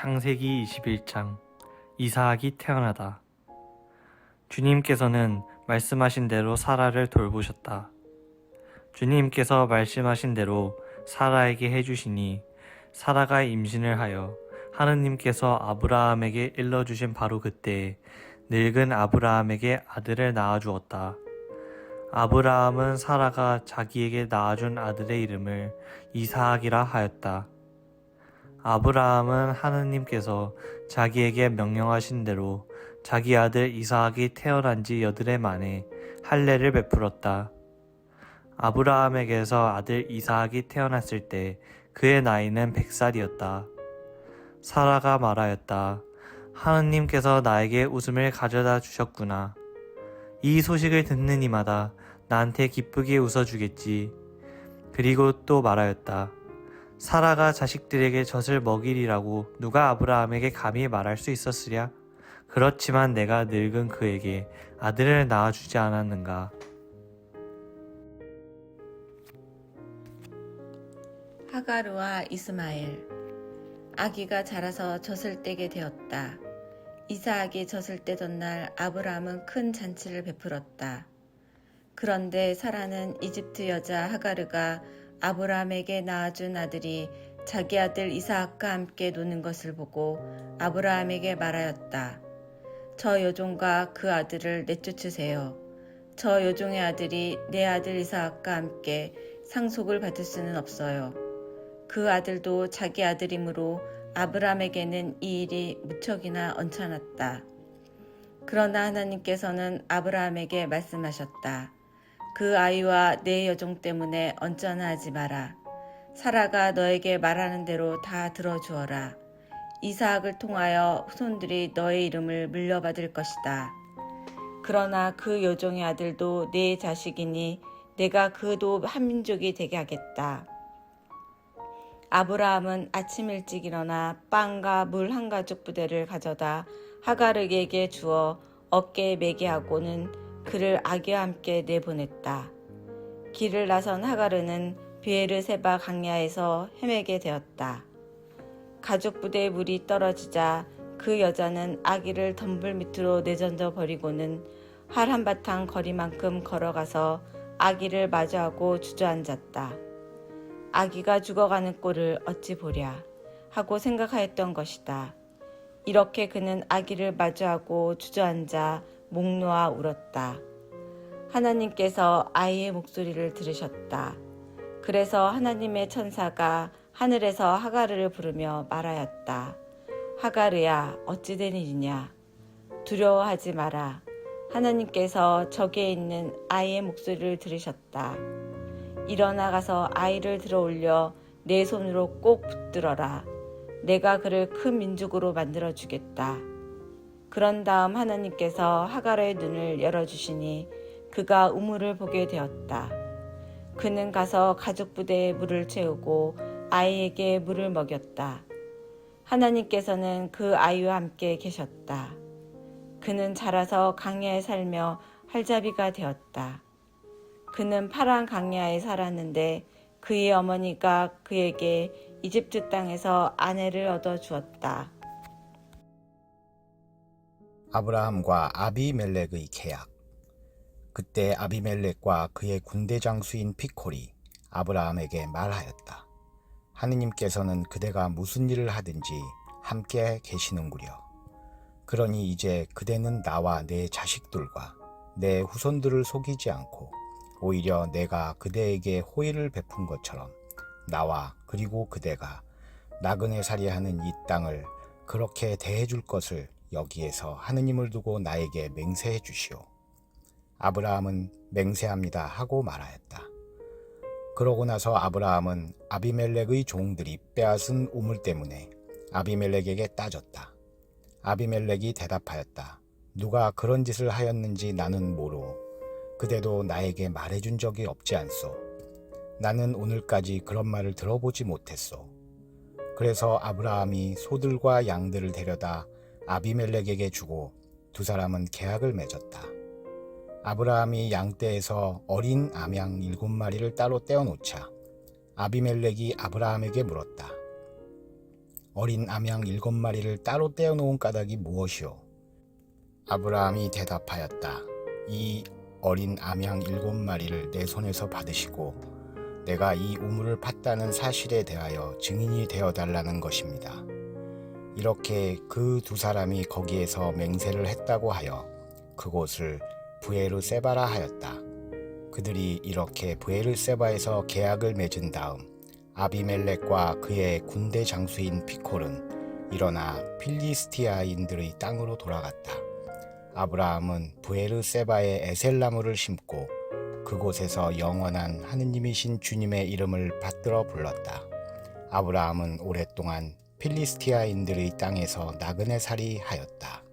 창세기 21장 이사학이 태어나다. 주님께서는 말씀하신 대로 사라를 돌보셨다. 주님께서 말씀하신 대로 사라에게 해주시니 사라가 임신을 하여 하느님께서 아브라함에게 일러주신 바로 그때 늙은 아브라함에게 아들을 낳아주었다. 아브라함은 사라가 자기에게 낳아준 아들의 이름을 이사학이라 하였다. 아브라함은 하느님께서 자기에게 명령하신 대로 자기 아들 이사학이 태어난 지 여드레 만에 할례를 베풀었다. 아브라함에게서 아들 이사학이 태어났을 때 그의 나이는 백살이었다. 사라가 말하였다. 하느님께서 나에게 웃음을 가져다 주셨구나. 이 소식을 듣는 이마다 나한테 기쁘게 웃어주겠지. 그리고 또 말하였다. 사라가 자식들에게 젖을 먹이리라고 누가 아브라함에게 감히 말할 수 있었으랴? 그렇지만 내가 늙은 그에게 아들을 낳아주지 않았는가? 하가르와 이스마엘 아기가 자라서 젖을 떼게 되었다. 이사학이 젖을 떼던 날 아브라함은 큰 잔치를 베풀었다. 그런데 사라는 이집트 여자 하가르가 아브라함에게 낳아준 아들이 자기 아들 이사학과 함께 노는 것을 보고 아브라함에게 말하였다. 저 여종과 그 아들을 내쫓으세요. 저 여종의 아들이 내 아들 이사학과 함께 상속을 받을 수는 없어요. 그 아들도 자기 아들이므로 아브라함에게는 이 일이 무척이나 언짢았다. 그러나 하나님께서는 아브라함에게 말씀하셨다. 그 아이와 내 여종 때문에 언짢아하지 마라. 사라가 너에게 말하는 대로 다 들어주어라. 이사학을 통하여 후손들이 너의 이름을 물려받을 것이다. 그러나 그 여종의 아들도 내 자식이니 내가 그도 한 민족이 되게 하겠다. 아브라함은 아침 일찍 일어나 빵과 물 한 가죽 부대를 가져다 하가르에게 주어 어깨에 매게 하고는 그를 아기와 함께 내보냈다. 길을 나선 하가르는 비에르세바 강야에서 헤매게 되었다. 가죽 부대의 물이 떨어지자 그 여자는 아기를 덤불 밑으로 내던져 버리고는 활 한바탕 거리만큼 걸어가서 아기를 마주하고 주저앉았다. 아기가 죽어가는 꼴을 어찌 보랴 하고 생각하였던 것이다. 이렇게 그는 아기를 마주하고 주저앉아 목 놓아 울었다. 하나님께서 아이의 목소리를 들으셨다. 그래서 하나님의 천사가 하늘에서 하가르를 부르며 말하였다. 하가르야, 어찌 된 일이냐? 두려워하지 마라. 하나님께서 저기에 있는 아이의 목소리를 들으셨다. 일어나 가서 아이를 들어 올려 내 손으로 꼭 붙들어라. 내가 그를 큰 민족으로 만들어 주겠다. 그런 다음 하나님께서 하가르의 눈을 열어주시니 그가 우물을 보게 되었다. 그는 가서 가족 부대에 물을 채우고 아이에게 물을 먹였다. 하나님께서는 그 아이와 함께 계셨다. 그는 자라서 강야에 살며 활자비가 되었다. 그는 파란 강야에 살았는데 그의 어머니가 그에게 이집트 땅에서 아내를 얻어 주었다. 아브라함과 아비멜렉의 계약. 그때 아비멜렉과 그의 군대 장수인 피콜이 아브라함에게 말하였다. 하느님께서는 그대가 무슨 일을 하든지 함께 계시는구려. 그러니 이제 그대는 나와 내 자식들과 내 후손들을 속이지 않고 오히려 내가 그대에게 호의를 베푼 것처럼 나와 그리고 그대가 나그네 살이하는 이 땅을 그렇게 대해줄 것을 여기에서 하느님을 두고 나에게 맹세해 주시오. 아브라함은 맹세합니다 하고 말하였다. 그러고 나서 아브라함은 아비멜렉의 종들이 빼앗은 우물 때문에 아비멜렉에게 따졌다. 아비멜렉이 대답하였다. 누가 그런 짓을 하였는지 나는 모르오. 그대도 나에게 말해준 적이 없지 않소. 나는 오늘까지 그런 말을 들어보지 못했소. 그래서 아브라함이 소들과 양들을 데려다 아비멜렉에게 주고 두 사람은 계약을 맺었다. 아브라함이 양떼에서 어린 암양 일곱 마리를 따로 떼어놓자 아비멜렉이 아브라함에게 물었다. 어린 암양 일곱 마리를 따로 떼어놓은 까닭이 무엇이오? 아브라함이 대답하였다. 이 어린 암양 일곱 마리를 내 손에서 받으시고 내가 이 우물을 팠다는 사실에 대하여 증인이 되어 달라는 것입니다. 이렇게 그 두 사람이 거기에서 맹세를 했다고 하여 그곳을 부에르 세바라 하였다. 그들이 이렇게 부에르 세바에서 계약을 맺은 다음 아비멜렉과 그의 군대 장수인 피콜은 일어나 필리스티아인들의 땅으로 돌아갔다. 아브라함은 부에르 세바에 에셀나무를 심고 그곳에서 영원한 하느님이신 주님의 이름을 받들어 불렀다. 아브라함은 오랫동안 필리스티아인들의 땅에서 나그네 살이 하였다.